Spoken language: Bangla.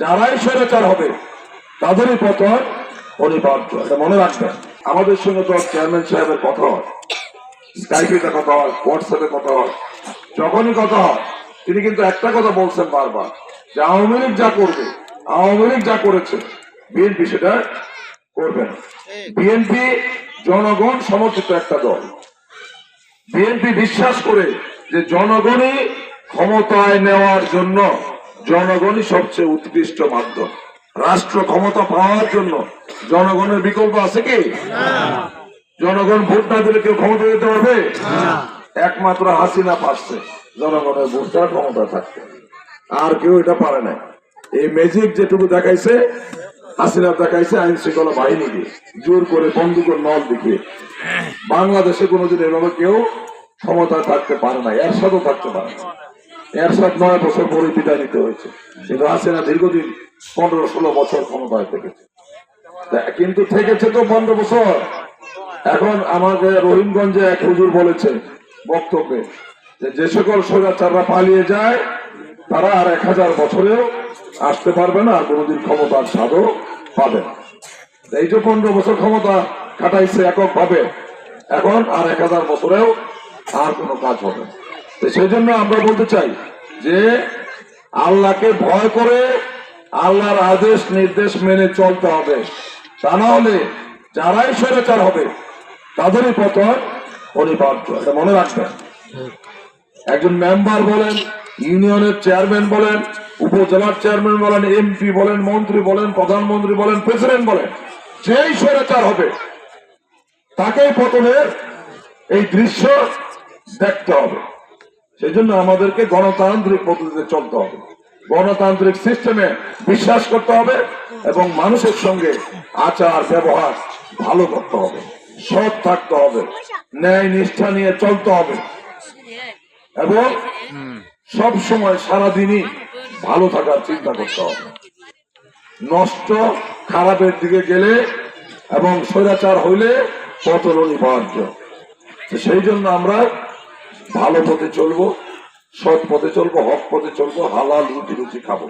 যারাই স্বৈরাচার হবে, তাদেরই পতন অনিবার্য। এটা মনে রাখবেন। আমাদের সঙ্গে তো চেয়ারম্যান সাহেবের কথা হয়। স্কাইপিতে কথা হয় হোয়াটসঅ্যাপে কথা হয়। যখনই কথা হয়, তিনি কিন্তু একটা কথা বলছেন বারবার, যে আওয়ামী লীগ যা করবে, আওয়ামী লীগ যা করেছে, বিএনপি সেটা করবে না। বিএনপি জনগণ সমর্থিত একটা দল। বিএনপি বিশ্বাস করে যে জনগণই ক্ষমতায় নেওয়ার জন্য জনগণই সবচেয়ে উৎকৃষ্ট মাধ্যম। রাষ্ট্র ক্ষমতা পাওয়ার জন্য জনগণের বিকল্প আছে কি? জনগণ ভোট না দিলে কেউ ক্ষমতা দিতে পারবে? একমাত্র হাসিনা পারছে, জনগণের ভোট ছাড়া ক্ষমতা থাকতে। আর কেউ এটা পারে না এই ম্যাজিক যেটুকু দেখাইছে, হাসিনা দেখাইছে আইন শৃঙ্খলা বাহিনী দিয়ে। জোর করে বন্দুকের নল দেখিয়ে। বাংলাদেশে কোনোদিন এভাবে কেউ ক্ষমতায় থাকতে পারে না এর সাথেও থাকতে পারে না এর সাথে নয় বছর পরে বিদায় নিতে হয়েছে। কিন্তু হাসিনা দীর্ঘদিন পনেরো, ষোলো বছর ক্ষমতায় থেকেছে। কিন্তু থেকেছে তো পনেরো বছর। এখন আমাকে রহিমগঞ্জে এক হুজুর বলেছে বক্তব্যে যে সকল স্বৈরাচাররা পালিয়ে যায়, তারা আর এক হাজার বছরেও আসতে পারবে না আর কোনোদিন ক্ষমতার স্বাদও পাবে না। এই যে পনেরো বছর ক্ষমতা খাটাইছে একক ভাবে এখন আর এক হাজার বছরেও আর কোনো কাজ হবে না। তো সেই জন্য আমরা বলতে চাই যে আল্লাহকে ভয় করে আল্লাহর আদেশ, নির্দেশ মেনে চলতে হবে। তা না হলে যারাই স্বৈরাচার হবে, তাদেরই পতন অনিবার্য এটা মনে রাখবেন। একজন মেম্বার বলেন, ইউনিয়নের চেয়ারম্যান বলেন, উপজেলার চেয়ারম্যান বলেন এমপি বলেন, মন্ত্রী বলেন, প্রধানমন্ত্রী বলেন, প্রেসিডেন্ট বলেন, যেই স্বৈরাচার হবে, তাকেই পতনের এই দৃশ্য দেখতে হবে। সেই জন্য আমাদেরকে গণতান্ত্রিক পদ্ধতিতে চলতে হবে। গণতান্ত্রিক সিস্টেমে বিশ্বাস করতে হবে এবং মানুষের সঙ্গে আচার, ব্যবহার ভালো করতে হবে, সৎ থাকতে হবে, ন্যায় নিষ্ঠা নিয়ে চলতে হবে এবং সব সময় সারাদিনই ভালো থাকার চিন্তা করতে হবে। নষ্ট খারাপের দিকে গেলে এবং স্বৈরাচার হইলে পতন অনিবার্য। সেই জন্য আমরা ভালো পথে চলবো সৎ পথে চলবো হক পথে চলবো হালাল রুটি রুচি খাব।